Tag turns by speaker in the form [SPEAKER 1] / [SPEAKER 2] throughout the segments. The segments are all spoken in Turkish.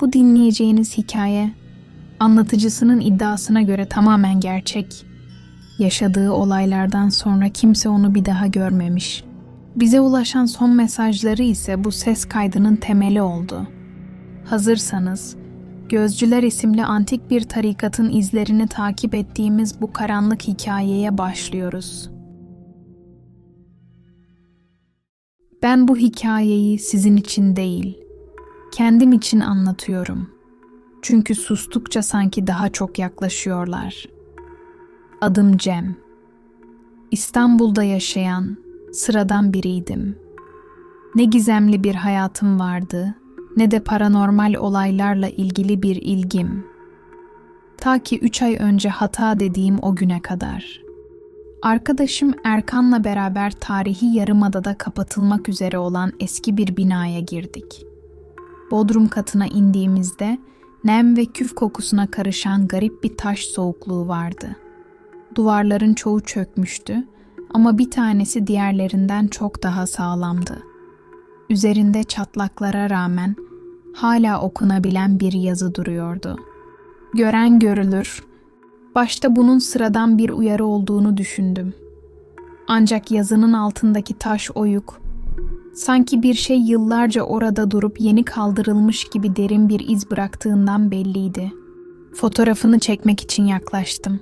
[SPEAKER 1] Bu dinleyeceğiniz hikaye anlatıcısının iddiasına göre tamamen gerçek. Yaşadığı olaylardan sonra kimse onu bir daha görmemiş. Bize ulaşan son mesajları ise bu ses kaydının temeli oldu. Hazırsanız, Gözcüler isimli antik bir tarikatın izlerini takip ettiğimiz bu karanlık hikayeye başlıyoruz. Ben bu hikayeyi sizin için değil, kendim için anlatıyorum. Çünkü sustukça sanki daha çok yaklaşıyorlar. Adım Cem. İstanbul'da yaşayan sıradan biriydim. Ne gizemli bir hayatım vardı, ne de paranormal olaylarla ilgili bir ilgim. Ta ki üç ay önce hata dediğim o güne kadar. Arkadaşım Erkan'la beraber tarihi yarımadada kapatılmak üzere olan eski bir binaya girdik. Bodrum katına indiğimizde nem ve küf kokusuna karışan garip bir taş soğukluğu vardı. Duvarların çoğu çökmüştü ama bir tanesi diğerlerinden çok daha sağlamdı. Üzerinde çatlaklara rağmen hala okunabilen bir yazı duruyordu. Gören görülür. Başta bunun sıradan bir uyarı olduğunu düşündüm. Ancak yazının altındaki taş oyuk, sanki bir şey yıllarca orada durup yeni kaldırılmış gibi derin bir iz bıraktığından belliydi. Fotoğrafını çekmek için yaklaştım.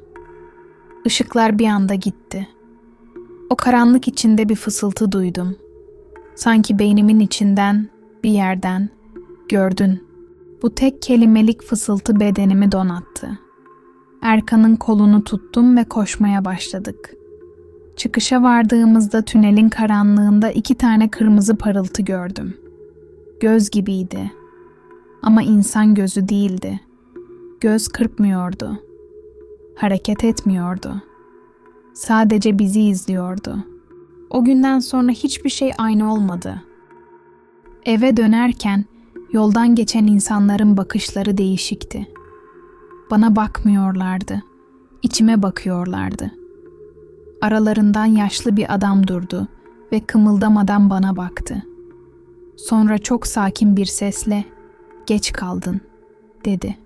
[SPEAKER 1] Işıklar bir anda gitti. O karanlık içinde bir fısıltı duydum. Sanki beynimin içinden, bir yerden, gördün. Bu tek kelimelik fısıltı bedenimi donattı. Erkan'ın kolunu tuttum ve koşmaya başladık. Çıkışa vardığımızda tünelin karanlığında iki tane kırmızı parıltı gördüm. Göz gibiydi. Ama insan gözü değildi. Göz kırpmıyordu. Hareket etmiyordu. Sadece bizi izliyordu. O günden sonra hiçbir şey aynı olmadı. Eve dönerken yoldan geçen insanların bakışları değişikti. Bana bakmıyorlardı. içime bakıyorlardı. Aralarından yaşlı bir adam durdu ve kımıldamadan bana baktı. Sonra çok sakin bir sesle "Geç kaldın." dedi.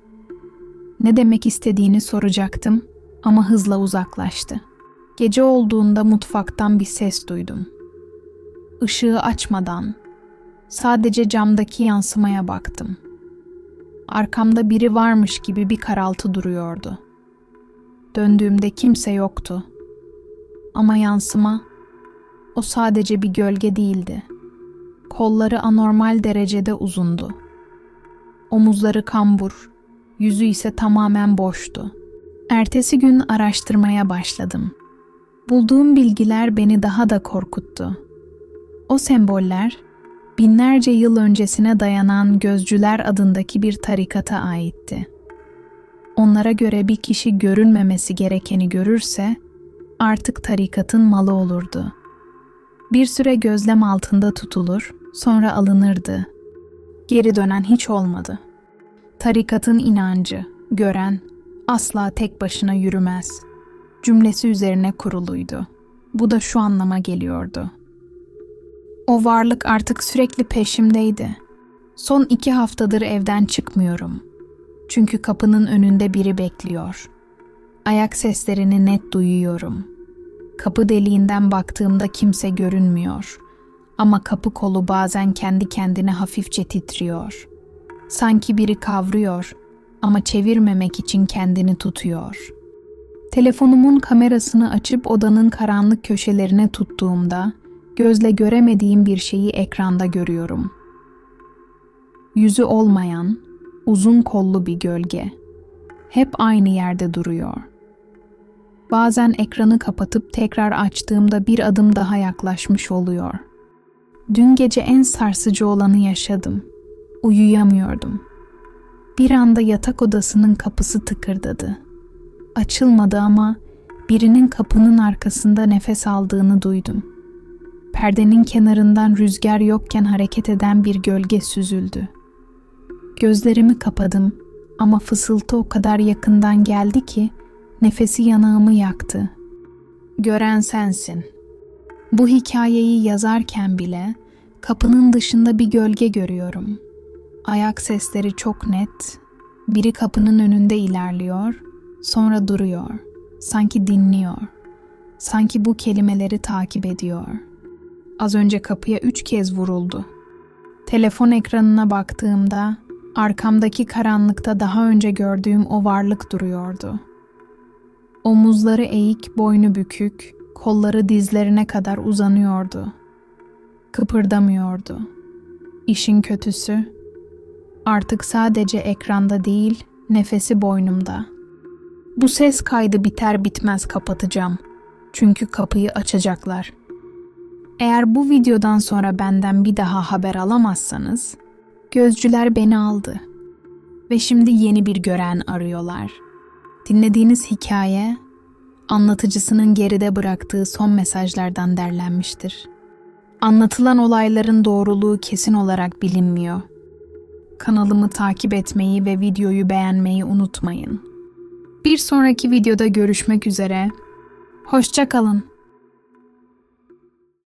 [SPEAKER 1] Ne demek istediğini soracaktım ama hızla uzaklaştı. Gece olduğunda mutfaktan bir ses duydum. Işığı açmadan sadece camdaki yansımaya baktım. Arkamda biri varmış gibi bir karaltı duruyordu. Döndüğümde kimse yoktu. Ama yansıma o sadece bir gölge değildi. Kolları anormal derecede uzundu. Omuzları kambur, yüzü ise tamamen boştu. Ertesi gün araştırmaya başladım. Bulduğum bilgiler beni daha da korkuttu. O semboller binlerce yıl öncesine dayanan Gözcüler adındaki bir tarikata aitti. Onlara göre bir kişi görünmemesi gerekeni görürse artık tarikatın malı olurdu. Bir süre gözlem altında tutulur, sonra alınırdı. Geri dönen hiç olmadı. Tarikatın inancı, gören asla tek başına yürümez.'' cümlesi üzerine kuruluydu. Bu da şu anlama geliyordu. O varlık artık sürekli peşimdeydi. Son iki haftadır evden çıkmıyorum. Çünkü kapının önünde biri bekliyor. Ayak seslerini net duyuyorum. Kapı deliğinden baktığımda kimse görünmüyor. Ama kapı kolu bazen kendi kendine hafifçe titriyor. Sanki biri kavruyor ama çevirmemek için kendini tutuyor.'' Telefonumun kamerasını açıp odanın karanlık köşelerine tuttuğumda gözle göremediğim bir şeyi ekranda görüyorum. Yüzü olmayan, uzun kollu bir gölge. Hep aynı yerde duruyor. Bazen ekranı kapatıp tekrar açtığımda bir adım daha yaklaşmış oluyor. Dün gece en sarsıcı olanı yaşadım. Uyuyamıyordum. Bir anda yatak odasının kapısı tıkırdadı açılmadı ama birinin kapının arkasında nefes aldığını duydum. Perdenin kenarından rüzgar yokken hareket eden bir gölge süzüldü. Gözlerimi kapadım ama fısıltı o kadar yakından geldi ki nefesi yanağımı yaktı. Gören sensin. Bu hikayeyi yazarken bile kapının dışında bir gölge görüyorum. Ayak sesleri çok net. Biri kapının önünde ilerliyor, sonra duruyor. Sanki dinliyor. Sanki bu kelimeleri takip ediyor. Az önce kapıya üç kez vuruldu. Telefon ekranına baktığımda arkamdaki karanlıkta daha önce gördüğüm o varlık duruyordu. Omuzları eğik, boynu bükük, kolları dizlerine kadar uzanıyordu. Kıpırdamıyordu. İşin kötüsü artık sadece ekranda değil, nefesi boynumda. Bu ses kaydı biter bitmez kapatacağım. Çünkü kapıyı açacaklar. Eğer bu videodan sonra benden bir daha haber alamazsanız, gözcüler beni aldı. Ve şimdi yeni bir gören arıyorlar. Dinlediğiniz hikaye, anlatıcısının geride bıraktığı son mesajlardan derlenmiştir. Anlatılan olayların doğruluğu kesin olarak bilinmiyor. Kanalımı takip etmeyi ve videoyu beğenmeyi unutmayın. Bir sonraki videoda görüşmek üzere. Hoşça kalın.